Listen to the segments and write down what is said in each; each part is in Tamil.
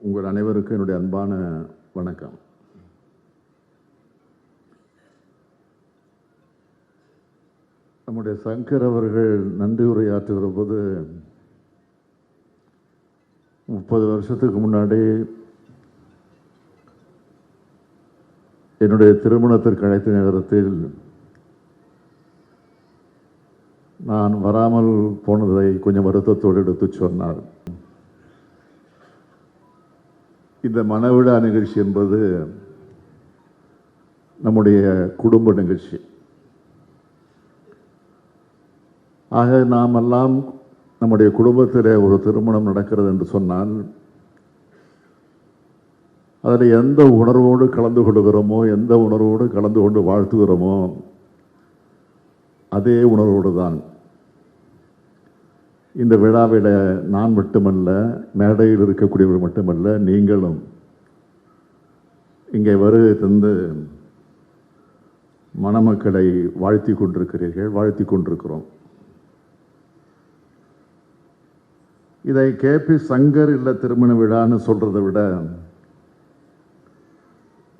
உங்கள் அனைவருக்கும் என்னுடைய அன்பான வணக்கம். நம்முடைய சங்கர் அவர்கள் நன்றி உரையாற்றுகிற போது முப்பது வருஷத்துக்கு முன்னாடி என்னுடைய திருமணத்திற்கு அழைத்த நேரத்தில் நான் வராமல் போனதை கொஞ்சம் வருத்தத்தோடு எடுத்துச் சொன்னார். இந்த மனவிழா நிகழ்ச்சி என்பது நம்முடைய குடும்ப நிகழ்ச்சி. ஆக நாமெல்லாம் நம்முடைய குடும்பத்தில் ஒரு திருமணம் நடக்கிறது என்று சொன்னால் அதில் எந்த உணர்வோடு கலந்து கொள்கிறோமோ எந்த உணர்வோடு கலந்து கொண்டு வாழ்த்துகிறோமோ அதே உணர்வோடு தான். இந்த விழாவில் நான் மட்டுமல்ல மேடையில் இருக்கக்கூடியவர் மட்டுமல்ல நீங்களும் இங்கே வருகை தந்து மணமக்களை வாழ்த்தி கொண்டிருக்கிறீர்கள் வாழ்த்தி கொண்டிருக்கிறோம். இதை கேபி சங்கர் இல்ல திருமண விழான்னு சொல்றதை விட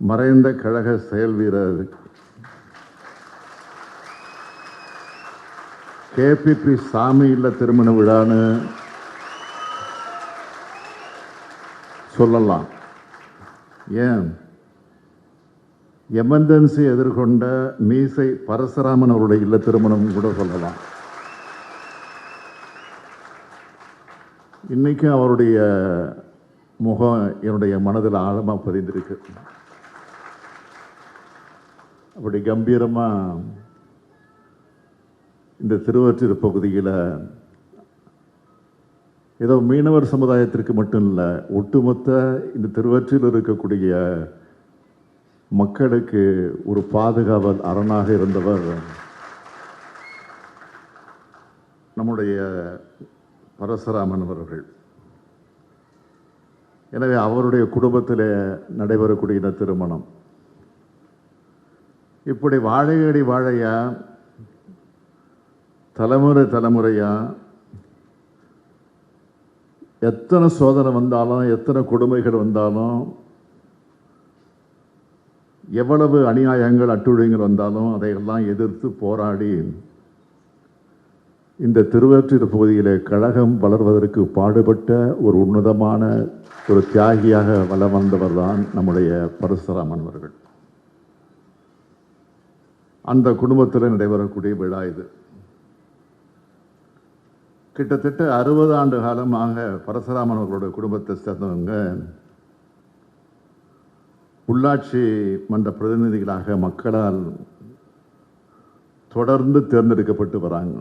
மறைந்த கழக செயல் வீரர் கேபிபி சாமி இல்ல திருமண விழான்னு சொல்லலாம். ஏன்? எமர்ஜென்சி எதிர்கொண்ட மீசை பரசுராமன் அவருடைய இல்ல திருமணம் கூட சொல்லலாம். இன்றைக்கும் அவருடைய முகம் என்னுடைய மனதில் ஆழமாக பதிந்திருக்கு. அப்படி கம்பீரமாக இந்த திருவற்றியூர் பகுதியில் ஏதோ மீனவர் சமுதாயத்திற்கு மட்டும் இல்லை ஒட்டுமொத்த இந்த திருவற்றில் இருக்கக்கூடிய மக்களுக்கு ஒரு பாதுகாவல் அரணாக இருந்தவர் நம்முடைய பரசுராமன் அவர்கள். எனவே அவருடைய குடும்பத்தில் நடைபெறக்கூடிய இந்த திருமணம். இப்படி வாழையடி வாழையாக தலைமுறை தலைமுறையாக எத்தனை சோதனை வந்தாலும் எத்தனை கொடுமைகள் வந்தாலும் எவ்வளவு அநியாயங்கள் அட்டுழியங்கள் வந்தாலும் அதையெல்லாம் எதிர்த்து போராடி இந்த திருவற்றியூர் பகுதியில் கழகம் வளர்வதற்கு பாடுபட்ட ஒரு உன்னதமான ஒரு தியாகியாக வலம் வந்தவர் தான் நம்முடைய பரசுராமன் அவர்கள். அந்த குடும்பத்தில் நடைபெறக்கூடிய விழா இது. கிட்டத்தட்ட அறுபது ஆண்டு காலமாக பரசுராமன் அவர்களுடைய குடும்பத்தை சேர்ந்தவங்க. உள்ளாட்சி மன்ற பிரதிநிதிகளாக மக்களால் தொடர்ந்து தேர்ந்தெடுக்கப்பட்டு வராங்க.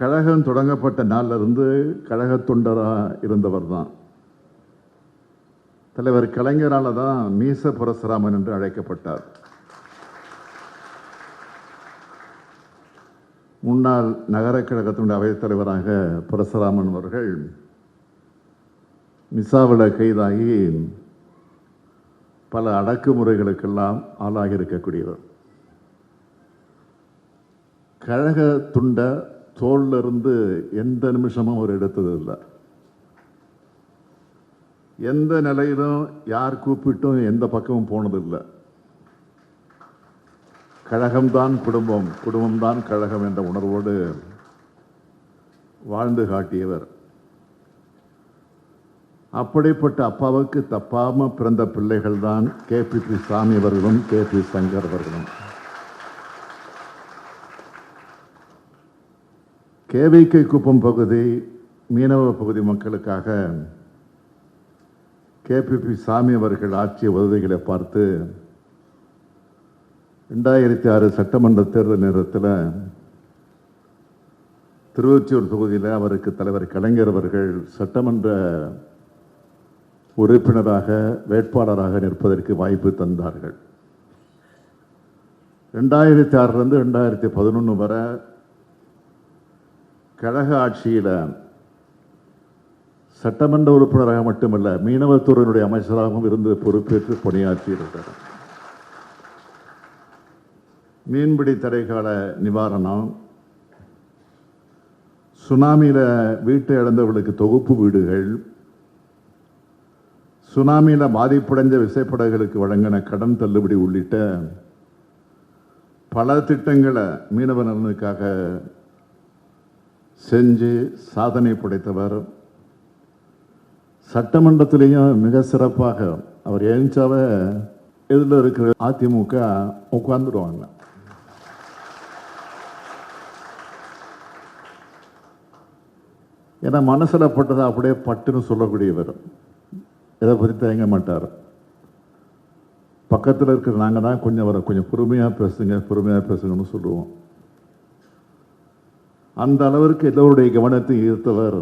கழகம் தொடங்கப்பட்ட நாளிலிருந்து கழக தொண்டராக இருந்தவர் தான் தலைவர் கலைஞரால தான் மீச பரசுராமன் என்று அழைக்கப்பட்டார். முன்னாள் நகரக் கழகத்தினுடைய அவைத் தலைவராக பரசுராமன் அவர்கள் மிசாவில் கைதாகி பல அடக்குமுறைகளுக்கெல்லாம் ஆளாகி இருக்கக்கூடியவர் கழக துண்டை தோல்லிருந்து எந்த நிமிஷமும் அவர் எடுத்தது இல்லை. எந்த நிலையிலும் யார் கூப்பிட்டும் எந்த பக்கமும் போனதில்லை கழகம்தான் குடும்பம் குடும்பம்தான் கழகம் என்ற உணர்வோடு வாழ்ந்து காட்டியவர். அப்படிப்பட்ட அப்பாவுக்கு தப்பாமல் பிறந்த பிள்ளைகள் தான் கே. பி. பி. சாமி அவர்களும் கே. பி. சங்கர் அவர்களும். கேவிகை குப்பம் பகுதி மீனவ பகுதி மக்களுக்காக கேபிபி சாமி அவர்கள் ஆற்றிய உதவிகளை பார்த்து ரெண்டாயிரத்தி ஆறு சட்டமன்ற தேர்தல் நேரத்தில் திருவொற்றியூர் தொகுதியில் அவருக்கு தலைவர் கலைஞர் அவர்கள் சட்டமன்ற உறுப்பினராக வேட்பாளராக நிற்பதற்கு வாய்ப்பு தந்தார்கள். ரெண்டாயிரத்தி ஆறுலேருந்து ரெண்டாயிரத்தி பதினொன்று வரை கழக ஆட்சியில் சட்டமன்ற உறுப்பினராக மட்டுமல்ல மீனவத்துறையினுடைய அமைச்சராகவும் இருந்து பொறுப்பேற்று பணியாற்றியிருக்கிறார். மீன்பிடி தடைக்கால நிவாரணம். சுனாமியில் வீட்டை இழந்தவர்களுக்கு தொகுப்பு வீடுகள். சுனாமியில் பாதிப்படைந்த விசைப்படகுகளுக்கு வழங்கின கடன் தள்ளுபடி உள்ளிட்ட பல திட்டங்களை மீனவ நலனுக்காக செஞ்சு சாதனை படைத்தவர். சட்டமன்றத்திலையும் மிக சிறப்பாக அவர் எழுந்தாவே இதில் இருக்கிற அதிமுக உட்கார்ந்துடுவாங்க. ஏன்னா மனசில் பட்டதை அப்படியே பட்டுன்னு சொல்லக்கூடியவர். இதை பற்றி தயங்க மாட்டார். பக்கத்தில் இருக்கிற நாங்கள் தான் கொஞ்சம் வர கொஞ்சம் பொறுமையாக பேசுங்க பொறுமையாக பேசுங்கன்னு சொல்லுவோம். அந்த அளவிற்கு எல்லோருடைய கவனத்தை ஈர்த்தவர்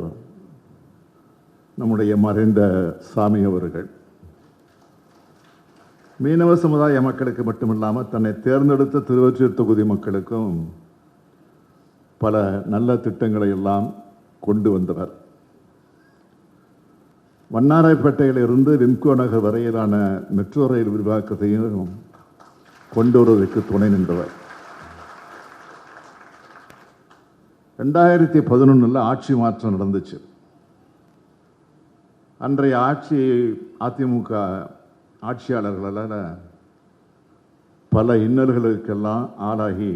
நம்முடைய மறைந்த சாமி அவர்கள். மீனவ சமுதாய மக்களுக்கு மட்டுமில்லாமல் தன்னை தேர்ந்தெடுத்த திருவொற்றியூர் தொகுதி மக்களுக்கும் பல நல்ல திட்டங்களை எல்லாம் கொண்டு வந்தவர். வண்ணாராய்பேட்டையில் இருந்து விம்கோ நகர் வரையிலான மெட்ரோ ரயில் விரிவாக்கத்தையும் கொண்டு வருவதற்கு துணை நின்றவர். ரெண்டாயிரத்தி பதினொன்றில் ஆட்சி மாற்றம் நடந்துச்சு. அன்றைய ஆட்சி அதிமுக ஆட்சியாளர்களால் பல இன்னல்களுக்கெல்லாம் ஆளாகி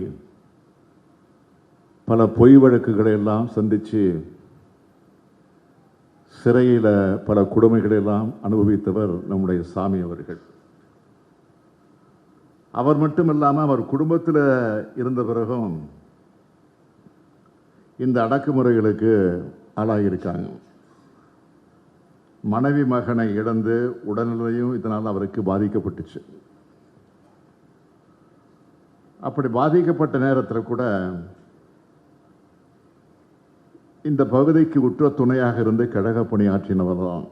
பல பொய் வழக்குகளை எல்லாம் சந்தித்து சிறையில் பல கொடுமைகளெல்லாம் அனுபவித்தவர் நம்முடைய சாமி அவர்கள். அவர் மட்டும் இல்லாமல் அவர் குடும்பத்தில் இருந்த பிறகும் இந்த அடக்குமுறைகளுக்கு ஆளாகியிருக்காங்க மனைவி மகனை இழந்து உடல்நிலையும் இதனால் அவருக்கு பாதிக்கப்பட்டுச்சு. அப்படி பாதிக்கப்பட்ட நேரத்தில் கூட இந்த பகுதிக்கு உற்ற துணையாக இருந்து கழக பணியாற்றினவர் தான்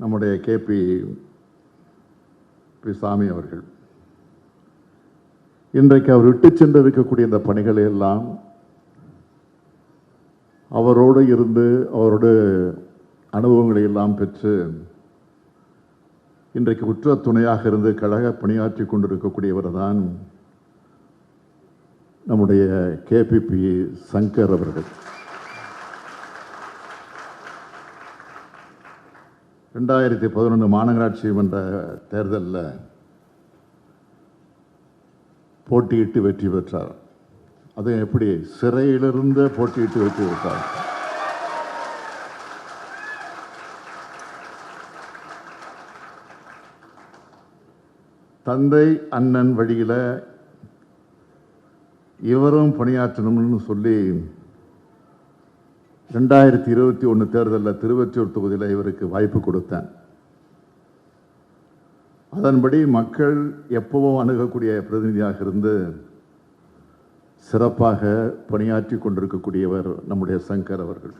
நம்முடைய கே பி பி சாமி அவர்கள். இன்றைக்கு அவர் விட்டு சென்று இருக்கக்கூடிய இந்த பணிகளை எல்லாம் அவரோடு இருந்து அவரோட அனுபவங்களை எல்லாம் பெற்று இன்றைக்கு உற்ற துணையாக இருந்து கழக பணியாற்றி கொண்டிருக்கக்கூடியவர் தான் நம்முடைய கேபிபி சங்கர் அவர்கள். ரெண்டாயிரத்தி பதினொன்று மாநகராட்சி மன்ற தேர்தலில் போட்டியிட்டு வெற்றி பெற்றார். அது எப்படி? சிறையிலிருந்து போட்டியிட்டு வெற்றி பெற்றார். தந்தை அண்ணன் வழியில் இவரும் பணியாற்றணும்னு சொல்லி ரெண்டாயிரத்தி இருபத்தி ஒன்று தேர்தலில் திருவொற்றியூர் தொகுதியில் இவருக்கு வாய்ப்பு கொடுத்தேன். அதன்படி மக்கள் எப்பவும் அணுகக்கூடிய பிரதிநிதியாக இருந்து சிறப்பாக பணியாற்றி கொண்டிருக்கக்கூடியவர் நம்முடைய சங்கர் அவர்கள்.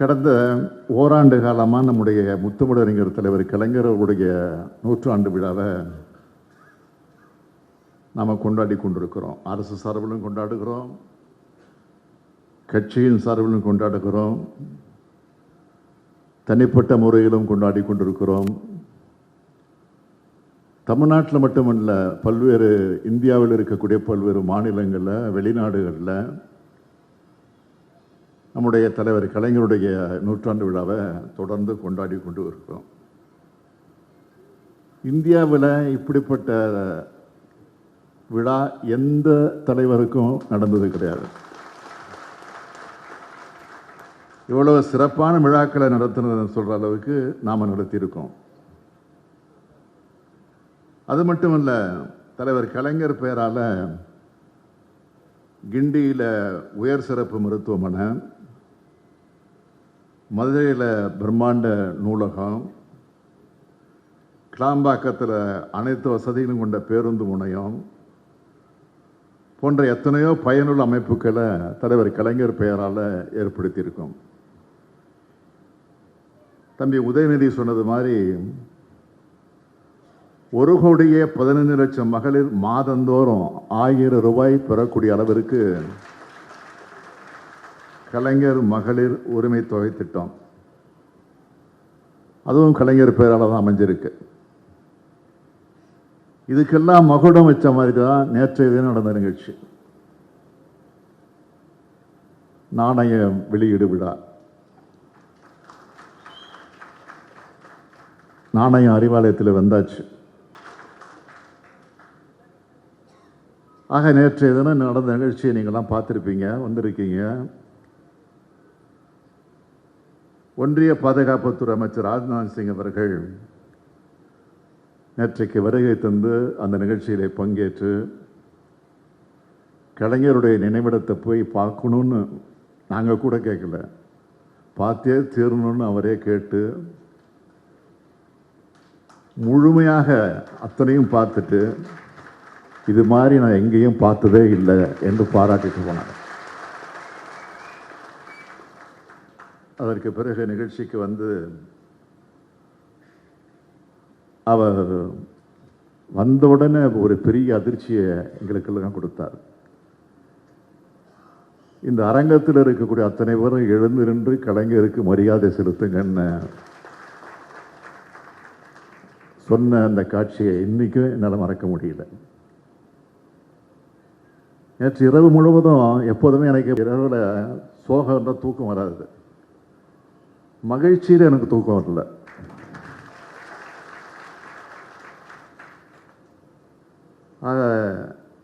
கடந்த ஓராண்டு காலமாக நம்முடைய முத்தமிழறிஞர் தலைவர் கலைஞரவருடைய நூற்றாண்டு விழாவை நாம் கொண்டாடி கொண்டிருக்கிறோம். அரசு சார்பிலும் கொண்டாடுகிறோம். கட்சியின் சார்பிலும் கொண்டாடுகிறோம். தனிப்பட்ட முறையிலும் கொண்டாடி கொண்டிருக்கிறோம். தமிழ்நாட்டில் மட்டுமல்ல பல்வேறு இந்தியாவில் இருக்கக்கூடிய பல்வேறு மாநிலங்களில் வெளிநாடுகளில் நம்முடைய தலைவர் கலைஞருடைய நூற்றாண்டு விழாவை தொடர்ந்து கொண்டாடி கொண்டு இருக்கிறோம். இந்தியாவில் இப்படிப்பட்ட விழா எந்த தலைவருக்கும் நடந்தது கிடையாது. இவ்வளவு சிறப்பான விழாக்களை நடத்துனதுன்னு சொல்கிற அளவுக்கு நாம் நடத்தியிருக்கோம். அது மட்டுமல்ல தலைவர் கலைஞர் பெயரால் கிண்டியில் உயர் சிறப்பு மருத்துவமனை மதுரையில் பிரம்மாண்ட நூலகம் கிளாம்பாக்கத்தில் அனைத்து வசதிகளும் கொண்ட பேருந்து முனையம் போன்ற எத்தனையோ பயனுள்ள அமைப்புகளை தலைவர் கலைஞர் பெயரால் ஏற்படுத்தியிருக்கோம். தம்பி உதயநிதி சொன்னது மாதிரி ஒரு கோடியே பதினைந்து லட்சம் மகளிர் மாதந்தோறும் ஆயிரம் ரூபாய் பெறக்கூடிய அளவிற்கு கலைஞர் மகளிர் உரிமை தொகை திட்டம். அதுவும் கலைஞர் பெயரால் தான் அமைஞ்சிருக்கு. இதுக்கெல்லாம் மகுடம் வச்ச மாதிரி தான் நேற்றைய தினம் நடந்த நிகழ்ச்சி. நாணய வெளியீடு விழா. நாணயம் அறிவாலயத்தில் வந்தாச்சு. ஆக நேற்றைய தினம் நடந்த நிகழ்ச்சியை நீங்கள்லாம் பார்த்துருப்பீங்க வந்திருக்கீங்க. ஒன்றிய பாதுகாப்புத்துறை அமைச்சர் ராஜ்நாத் சிங் அவர்கள் நேற்றைக்கு வருகை தந்து அந்த நிகழ்ச்சியிலே பங்கேற்று கலைஞருடைய நினைவிடத்தை போய் பார்க்கணுன்னு நாங்கள் கூட கேட்கல. பார்த்தே தீரணும்னு அவரே கேட்டு முழுமையாக அத்தனையும் பார்த்துட்டு இது மாதிரி நான் எங்கேயும் பார்த்ததே இல்லை என்று பாராட்டிட்டு போனார். அதற்கு பிறகு நிகழ்ச்சிக்கு வந்து அவர் வந்தவுடனே ஒரு பெரிய அதிர்ச்சியை எங்களுக்கெல்லாம் கொடுத்தார். இந்த அரங்கத்தில் இருக்கக்கூடிய அத்தனை பேரும் எழுந்து நின்று கலைஞருக்கு மரியாதை செலுத்துங்கன்னு சொன்ன அந்த காட்சியை இன்றைக்கும் என்னால் மறக்க முடியல. நேற்று இரவு முழுவதும் எப்போதுமே எனக்கு இரவில் சோகம் தூக்கம் வராது. மகிழ்ச்சியில் எனக்கு தூக்கம் வரல. ஆக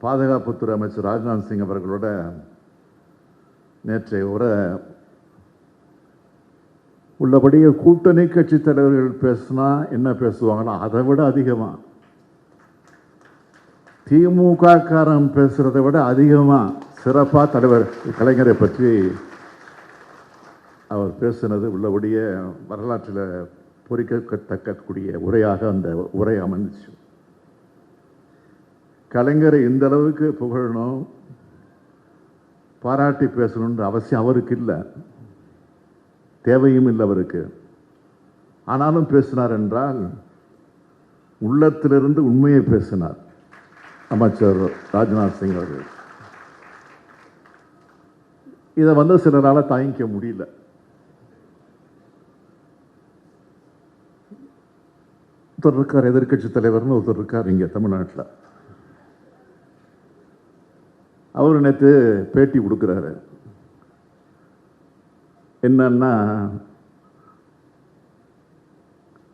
பாதுகாப்புத்துறை அமைச்சர் ராஜ்நாத் சிங் அவர்களோட நேற்றைய உரை உள்ளபடியே கூட்டணி கட்சி தலைவர்கள் பேசினா என்ன பேசுவாங்கன்னா அதை விட அதிகமாக திமுக காரன் பேசுகிறத விட அதிகமாக சிறப்பாக தலைவர் கலைஞரை பற்றி அவர் பேசினது உள்ளபடியே வரலாற்றில் பொறிக்கத்தக்கக்கூடிய உரையாக அந்த உரை அமைந்துச்சு கலைஞரை இந்த அளவுக்கு புகழணும் பாராட்டி பேசணுன்ற அவசியம் அவருக்கு இல்லை. தேவையும் இல்லை அவருக்கு. ஆனாலும் பேசினார் என்றால் உள்ளத்திலிருந்து உண்மையை பேசினார் அமைச்சர் ராஜ்நாத் சிங் அவர்கள். இதை வந்து சிலரால் தாங்கிக்க முடியல. ஒருத்தர் இருக்கார் எதிர்கட்சி தலைவர்னு ஒருத்தர் இருக்கார் இங்கே தமிழ்நாட்டில். அவர் நேற்று பேட்டி கொடுக்குறாரு. என்னன்னா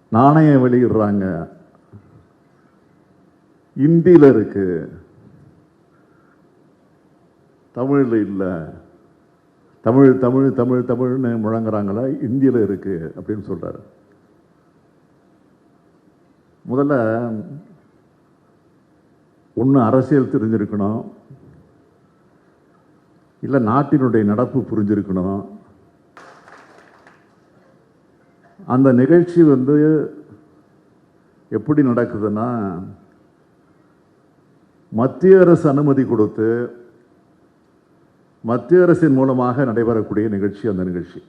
நாணயம் வெளியிடுறாங்க. இந்தியில் இருக்கு. தமிழில் இல்லை. தமிழ் தமிழ் தமிழ் தமிழ்னு முழங்குறாங்களா? இந்தியில் இருக்கு அப்படின்னு சொல்றாரு. முதல்ல ஒன்று அரசியல் தெரிஞ்சிருக்கணும். இல்லை நாட்டினுடைய நடப்பு புரிஞ்சிருக்கணும். அந்த நிகழ்ச்சி வந்து எப்படி நடக்குதுன்னா மத்திய அரசு அனுமதி கொடுத்து மத்திய அரசின் மூலமாக நடைபெறக்கூடிய நிகழ்ச்சி அந்த நிகழ்ச்சி.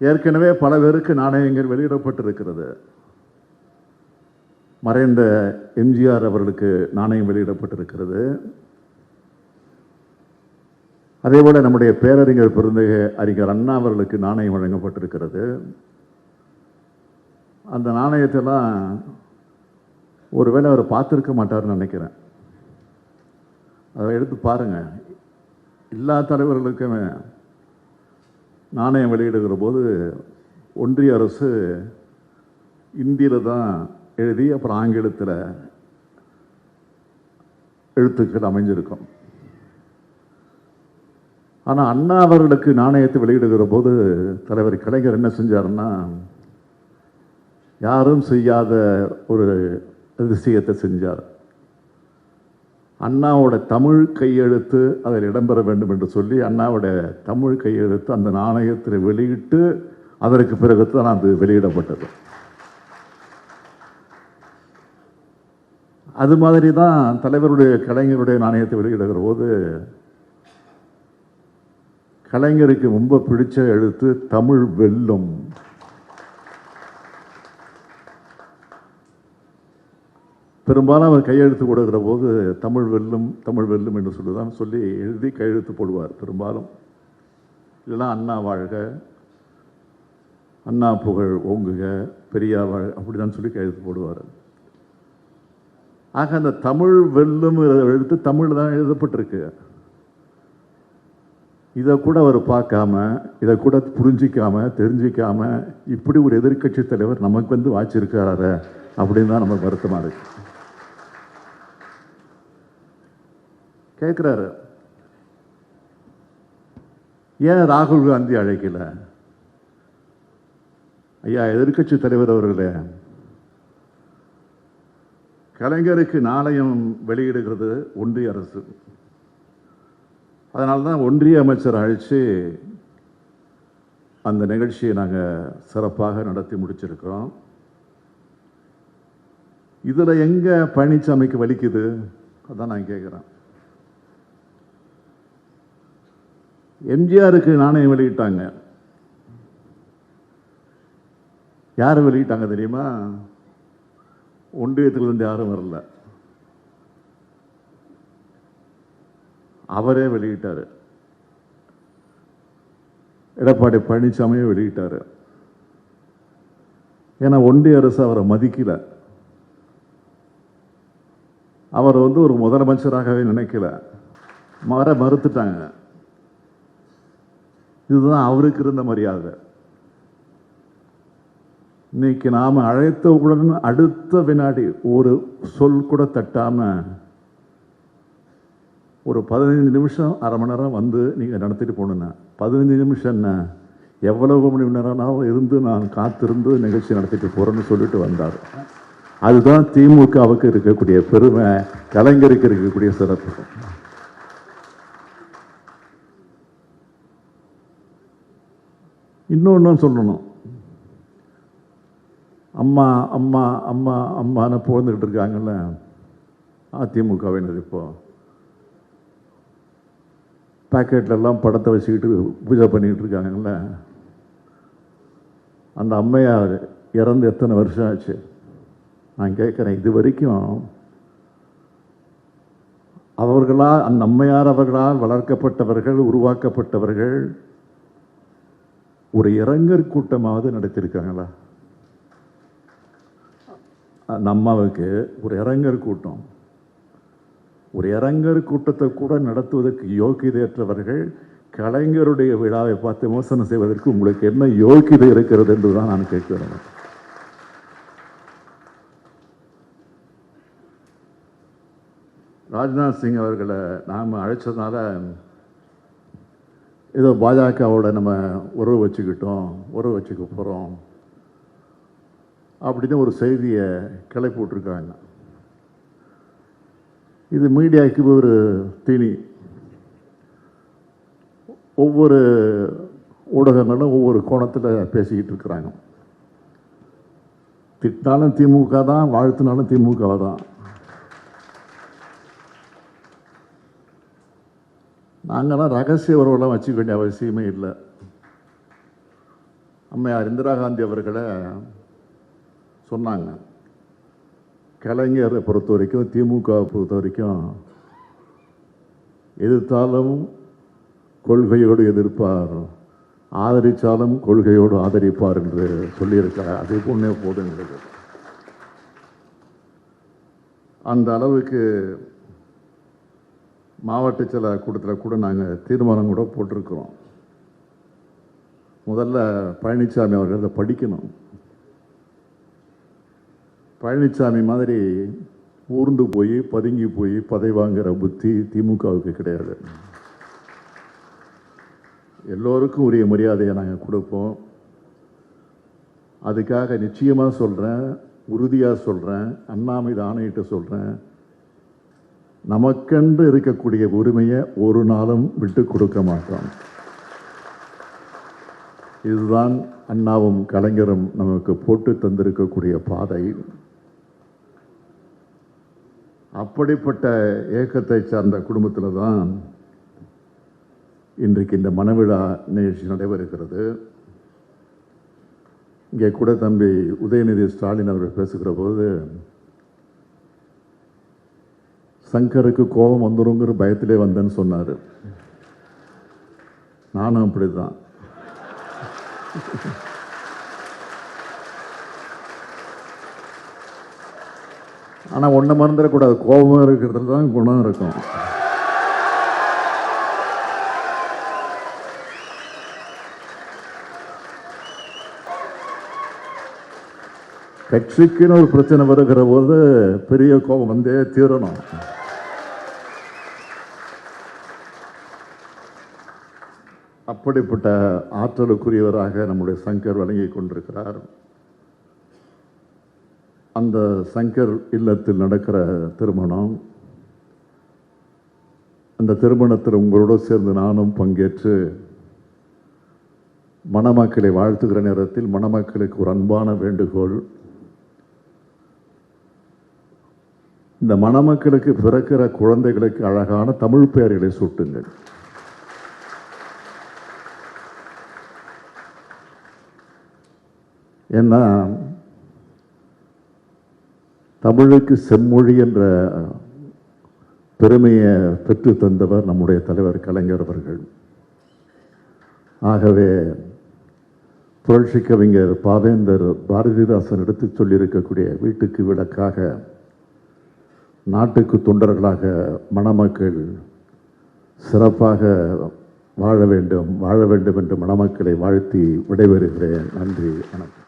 ஏற்கனவே பல பேருக்கு நாணயங்கள் வெளியிடப்பட்டிருக்கிறது. மறைந்த எம்ஜிஆர் அவர்களுக்கு நாணயம் வெளியிடப்பட்டிருக்கிறது. அதேபோல நம்முடைய பேரறிஞர் பெருந்தக அறிஞர் அண்ணா அவர்களுக்கு நாணயம் வழங்கப்பட்டிருக்கிறது. அந்த நாணயத்தெல்லாம் ஒருவேளை அவர் பார்த்துருக்க மாட்டார்னு நினைக்கிறேன். அதை எடுத்து பாருங்க. எல்லா தலைவர்களுக்குமே நாணயம் வெளியிடுகிற போது ஒன்றிய அரசு இந்தியில் தான் எழுதி அப்புறம் ஆங்கிலத்தில் எழுத்துக்கள் அமைஞ்சிருக்கும். ஆனால் அண்ணா அவர்களுக்கு நாணயத்தை வெளியிடுகிற போது தலைவர் கலைஞர் என்ன செஞ்சாருன்னா யாரும் செய்யாத ஒரு அதிசயத்தை செஞ்சார். அண்ணாவோட தமிழ் கையெழுத்து அதில் இடம்பெற வேண்டும் என்று சொல்லி அண்ணாவோட தமிழ் கையெழுத்து அந்த நாணயத்தில் வெளியிட்டு அதற்கு பிறகு தான் அது வெளியிடப்பட்டது. அது மாதிரி தான் தலைவருடைய கலைஞருடைய நாணயத்தை வெளியிடுகிற போது கலைஞருக்கு ரொம்ப பிடிச்ச எழுத்து தமிழ் வெல்லும். பெரும்பாலும் அவர் கையெழுத்து கொடுக்குற போது தமிழ் வெல்லும் தமிழ் வெல்லும் என்று சொல்லுதான் சொல்லி எழுதி கையெழுத்து போடுவார் பெரும்பாலும். இல்லைன்னா அண்ணா வாழ்க அண்ணா புகழ் ஓங்குக பெரியா வாழ் அப்படிதான் சொல்லி கையெழுத்து போடுவார். ஆக அந்த தமிழ் வெல்லும் எழுத்து தமிழ் தான் எழுதப்பட்டிருக்கு. இதை கூட அவர் பார்க்காம இதை கூட புரிஞ்சிக்காம தெரிஞ்சிக்காம இப்படி ஒரு எதிர்க்கட்சி தலைவர் நமக்கு வந்து வாச்சிருக்காரு அப்படின்னு தான் நமக்கு வருத்தமாக இருக்குது கேட்குறாரு ஏன் ராகுல் காந்தி அழைக்கல? ஐயா எதிர்க்கட்சி தலைவர் அவர்களே கலைஞருக்கு நாணயம் வெளியிடுகிறது ஒன்றிய அரசு. அதனால தான் ஒன்றிய அமைச்சர் அழைச்சி அந்த நிகழ்ச்சியை நாங்கள் சிறப்பாக நடத்தி முடிச்சிருக்கிறோம். இதில் எங்கே பழனிசாமிக்கு வலிக்குது? அதான் நான் கேட்குறேன் எம்ஜிஆருக்கு நாணயம் வெளியிட்டாங்க. யார் வெளியிட்டாங்க தெரியுமா? ஒன்றியத்திலிருந்து யாரும் வரல. அவரே வெளியிட்டார். எடப்பாடி பழனிசாமியே வெளியிட்டார். ஏன்னா ஒன்றிய அரசு அவரை மதிக்கல. அவர் வந்து ஒரு முதலமைச்சராகவே நினைக்கல. வர மறுத்துட்டாங்க. இதுதான் அவருக்கு இருந்த மரியாதை. இன்னைக்கு நாம அழைத்தவுடன் அடுத்த வினாடி ஒரு சொல் கூட தட்டாம ஒரு பதினைஞ்சு நிமிஷம் அரை மணி நேரம் வந்து நீங்கள் நடத்திட்டு போகணுண்ணா பதினஞ்சு நிமிஷம் என்ன? எவ்வளவு மணி நேரம்னாலும் இருந்து நான் காத்திருந்து நிகழ்ச்சி நடத்திட்டு போகிறேன்னு சொல்லிட்டு வந்தார். அதுதான் திமுகவுக்கு இருக்கக்கூடிய பெருமை கலைஞருக்கு இருக்கக்கூடிய சிறப்பு. இன்னொன்று சொல்லணும். அம்மா அம்மா அம்மா அம்மான்னு புகழ்ந்துக்கிட்டு இருக்காங்கல்ல. அதிமுகவினர் இப்போ. பாக்கெட்ல படத்தை வச்சுக்கிட்டு பூஜை பண்ணிக்கிட்டு இருக்காங்கல்ல. அந்த அம்மையார் இறந்து எத்தனை வருஷம் ஆச்சு? நான் கேட்குறேன் இது வரைக்கும் அவர்களால் அந்த அம்மையார் அவர்களால் வளர்க்கப்பட்டவர்கள் உருவாக்கப்பட்டவர்கள் ஒரு இறங்கர் கூட்டமாவது நடத்தியிருக்காங்களா நம்மாவுக்கு ஒரு இறங்கர் கூட்டம். ஒரு இறங்கர் கூட்டத்தை கூட நடத்துவதற்கு யோக்கியதையற்றவர்கள் கலைஞருடைய விழாவை பார்த்து விமர்சனம் செய்வதற்கு உங்களுக்கு என்ன யோக்கியதை இருக்கிறது என்று தான் நான் கேட்கிறேன் ராஜ்நாத் சிங் அவர்களை நாம் அழைச்சதுனால ஏதோ பாஜகவோட நம்ம உறவு வச்சுக்கிட்டோம் உறவு வச்சுக்க போகிறோம் அப்படின்னு ஒரு செய்தியை கிளப்பி விட்ருக்காங்க இது மீடியாவுக்கு ஒரு தீனி. ஒவ்வொரு ஊடகங்களும் ஒவ்வொரு கோணத்தில் பேசிக்கிட்டு இருக்கிறாங்க. திட்டினாலும் திமுக தான் வாழ்த்தினாலும் திமுக தான். நாங்கள்லாம் ரகசிய உறவெல்லாம் வச்சுக்க வேண்டிய அவசியமே இல்லை. அம்மையார் இந்திரா காந்தி அவர்களை சொன்னாங்க. கலைஞரை பொறுத்த வரைக்கும் திமுகவை பொறுத்த வரைக்கும் எதிர்த்தாலும் கொள்கையோடு எதிர்ப்பார். ஆதரித்தாலும் கொள்கையோடு ஆதரிப்பார் என்று சொல்லியிருக்கார் அதே போன்றே போதுங்கிறது அந்த அளவுக்கு மாவட்ட சில கூட்டத்தில் கூட நாங்கள் தீர்மானம் கூட போட்டிருக்கிறோம். முதல்ல பழனிசாமி அவர்கள் அதை படிக்கணும். பழனிசாமி மாதிரி ஊர்ந்து போய் பதுங்கி போய் பதவி வாங்குகிற புத்தி திமுகவுக்கு கிடையாது. எல்லோருக்கும் உரிய மரியாதையை நாங்கள் கொடுப்போம். அதுக்காக நிச்சயமாக சொல்கிறேன் உறுதியாக சொல்கிறேன் அண்ணா மீது ஆணையிட்டு சொல்கிறேன் நமக்கென்று இருக்கக்கூடிய உரிமையை ஒரு நாளும் விட்டு கொடுக்க மாட்டோம். இதுதான் அண்ணாவும் கலைஞரும் நமக்கு போட்டு தந்திருக்கக்கூடிய பாதை. அப்படிப்பட்ட இயக்கத்தை சார்ந்த குடும்பத்தில் தான் இன்றைக்கு இந்த மனவிழா நிகழ்ச்சி நடைபெறுகிறது. இங்கே கூட தம்பி உதயநிதி ஸ்டாலின் அவர்கள் பேசுகிற போது சங்கருக்கு கோபம் வந்துருங்கிற பயத்திலே வந்தேன்னு சொன்னார். நானும் அப்படிதான் ஆனால் ஒன்றை மறந்துடக்கூடாது கோபம் இருக்கிறதுல தான் குணம் இருக்கும். கட்சிக்குன்னு ஒரு பிரச்சனை வருகிற போது பெரிய கோபம் வந்தே தீரணும். அப்படிப்பட்ட ஆற்றலுக்குரியவராக நம்முடைய சங்கர் வழங்கி கொண்டிருக்கிறார். அந்த சங்கர் இல்லத்தில் நடக்கிற திருமணம் அந்த திருமணத்தில் உங்களோடு சேர்ந்து நானும் பங்கேற்று மணமக்களை வாழ்த்துகிற நேரத்தில் மணமக்களுக்கு ஒரு அன்பான வேண்டுகோள். இந்த மணமக்களுக்கு பிறக்கிற குழந்தைகளுக்கு அழகான தமிழ் பெயர்களை சூட்டுங்கள். ஏன்னா தமிழுக்கு செம்மொழி என்ற பெருமையை பெற்று தந்தவர் நம்முடைய தலைவர் கலைஞர் அவர்கள். ஆகவே புரட்சி கவிஞர் பாவேந்தர் பாரதிதாசன் எடுத்து சொல்லியிருக்கக்கூடிய வீட்டுக்கு விளக்காக நாட்டுக்கு தொண்டர்களாக மணமக்கள் சிறப்பாக வாழ வேண்டும் வாழ வேண்டும் என்று மணமக்களை வாழ்த்தி விடைபெறுகிறேன். நன்றி வணக்கம்.